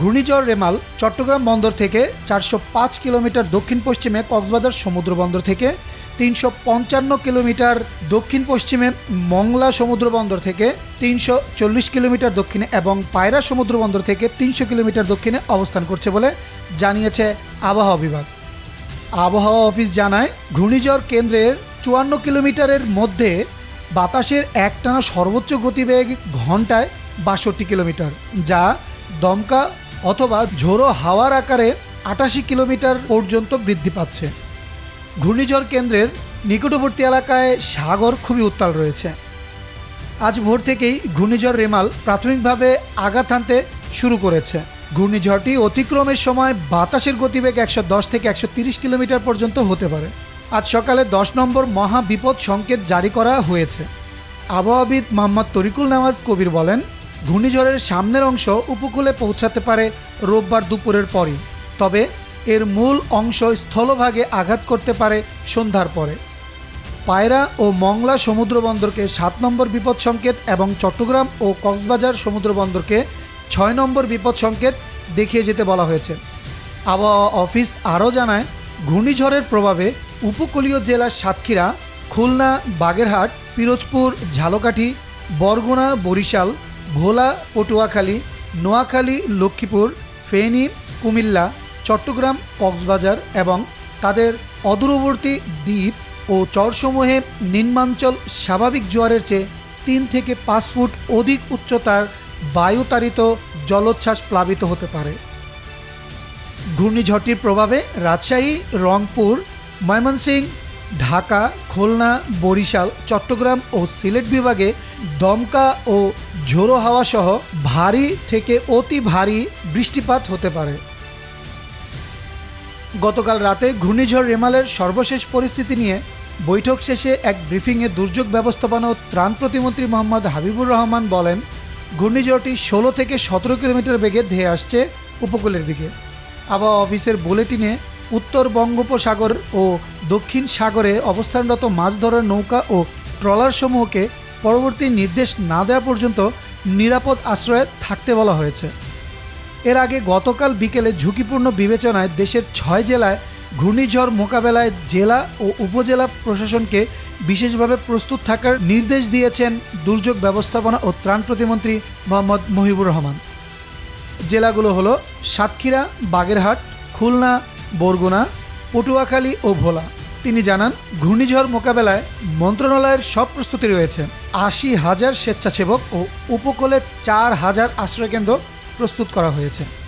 ঘূর্ণিঝড় রেমাল চট্টগ্রাম বন্দর থেকে চারশো পাঁচ কিলোমিটার দক্ষিণ পশ্চিমে কক্সবাজার সমুদ্র বন্দর থেকে তিনশো পঞ্চান্ন কিলোমিটার দক্ষিণ পশ্চিমে মংলা সমুদ্র বন্দর থেকে তিনশো চল্লিশ কিলোমিটার দক্ষিণে এবং পায়রা সমুদ্র বন্দর থেকে তিনশো কিলোমিটার দক্ষিণে অবস্থান করছে বলে জানিয়েছে আবহাওয়া বিভাগ। আবহাওয়া অফিস জানায়, ঘূর্ণিঝড় কেন্দ্রের চুয়ান্ন কিলোমিটারের মধ্যে বাতাসের একটানা সর্বোচ্চ গতিবেগ ঘন্টায় বাষট্টি কিলোমিটার, যা দমকা অথবা ঝোড়ো হাওয়ার আকারে আটাশি কিলোমিটার পর্যন্ত বৃদ্ধি পাচ্ছে। ঘূর্ণিঝড় কেন্দ্রের নিকটবর্তী এলাকায় সাগর খুবই উত্তাল রয়েছে। আজ ভোর থেকেই ঘূর্ণিঝড় রেমাল প্রাথমিকভাবে আঘাত হানতে শুরু করেছে। ঘূর্ণিঝড়টি অতিক্রমের সময় বাতাসের গতিবেগ একশো দশ থেকে একশো তিরিশ কিলোমিটার পর্যন্ত হতে পারে। আজ সকালে দশ নম্বর মহা বিপদ সংকেত জারি করা হয়েছে। আবহাওয়াবিদ মোহাম্মদ তরিকুল নওয়াজ কবির বলেন ঘূর্ণিঝড়ের সামনের অংশ উপকূলে পৌঁছাতে পারে রোববার দুপুরের পরই। তবে এর মূল অংশ স্থলভাগে আঘাত করতে পারে সন্ধ্যার পরে। পায়রা ও মংলা সমুদ্র বন্দরকে সাত নম্বর বিপদ সংকেত এবং চট্টগ্রাম ও কক্সবাজার সমুদ্র বন্দরকে ছয় নম্বর বিপদ সংকেত দেখিয়ে যেতে বলা হয়েছে। আবহাওয়া অফিস আরও জানায়, ঘূর্ণিঝড়ের প্রভাবে উপকূলীয় জেলার সাতক্ষীরা, খুলনা, বাগেরহাট, পিরোজপুর, ঝালকাঠি, বরগুনা, বরিশাল ভোলা, পটুয়াখালী, নোয়াখালী, লক্ষ্মীপুর, ফেনী, কুমিল্লা, চট্টগ্রাম, কক্সবাজার এবং তাদের অদূরবর্তী দ্বীপ ও চরসমূহে নিম্নাঞ্চল স্বাভাবিক জোয়ারের চেয়ে তিন থেকে পাঁচ ফুট অধিক উচ্চতার বায়ুতাড়িত জলোচ্ছ্বাস প্লাবিত হতে পারে। ঘূর্ণিঝড়টির প্রভাবে রাজশাহী, রংপুর, ময়মনসিংহ ঢাকা, খুলনা, বরিশাল, চট্টগ্রাম ও সিলেট বিভাগে দমকা ও ঝোড়ো হাওয়া সহ ভারী থেকে অতি ভারী বৃষ্টিপাত হতে পারে। গতকাল রাতে ঘূর্ণিঝড় রেমালের সর্বশেষ পরিস্থিতি নিয়ে বৈঠক শেষে এক ব্রিফিংয়ে দুর্যোগ ব্যবস্থাপনা ও ত্রাণ প্রতিমন্ত্রী মোহাম্মদ হাবিবুর রহমান বলেন, ঘূর্ণিঝড়টি ষোলো থেকে সতেরো কিলোমিটার বেগে ধেয়ে আসছে উপকূলের দিকে। আবহাওয়া অফিসের বুলেটিনে উত্তর বঙ্গোপসাগর ও দক্ষিণ সাগরে অবস্থানরত মাছ ধরার নৌকা ও ট্রলারসমূহকে পরবর্তী নির্দেশ না দেওয়া পর্যন্ত নিরাপদ আশ্রয়ে থাকতে বলা হয়েছে। এর আগে গতকাল বিকেলে ঝুঁকিপূর্ণ বিবেচনায় দেশের ছয় জেলায় ঘূর্ণিঝড় মোকাবেলায় জেলা ও উপজেলা প্রশাসনকে বিশেষভাবে প্রস্তুত থাকার নির্দেশ দিয়েছেন দুর্যোগ ব্যবস্থাপনা ও ত্রাণ প্রতিমন্ত্রী মোহাম্মদ মহিবুর রহমান। জেলাগুলো হলো সাতক্ষীরা, বাগেরহাট, খুলনা বরগুনা, পটুয়াখালী ও ভোলা। তিনি জানান, ঘূর্ণিঝড় মোকাবেলায় মন্ত্রণালয়ের সব প্রস্তুতি রয়েছে। আশি হাজার স্বেচ্ছাসেবক ও উপকূলে চার হাজার আশ্রয়কেন্দ্র প্রস্তুত করা হয়েছে।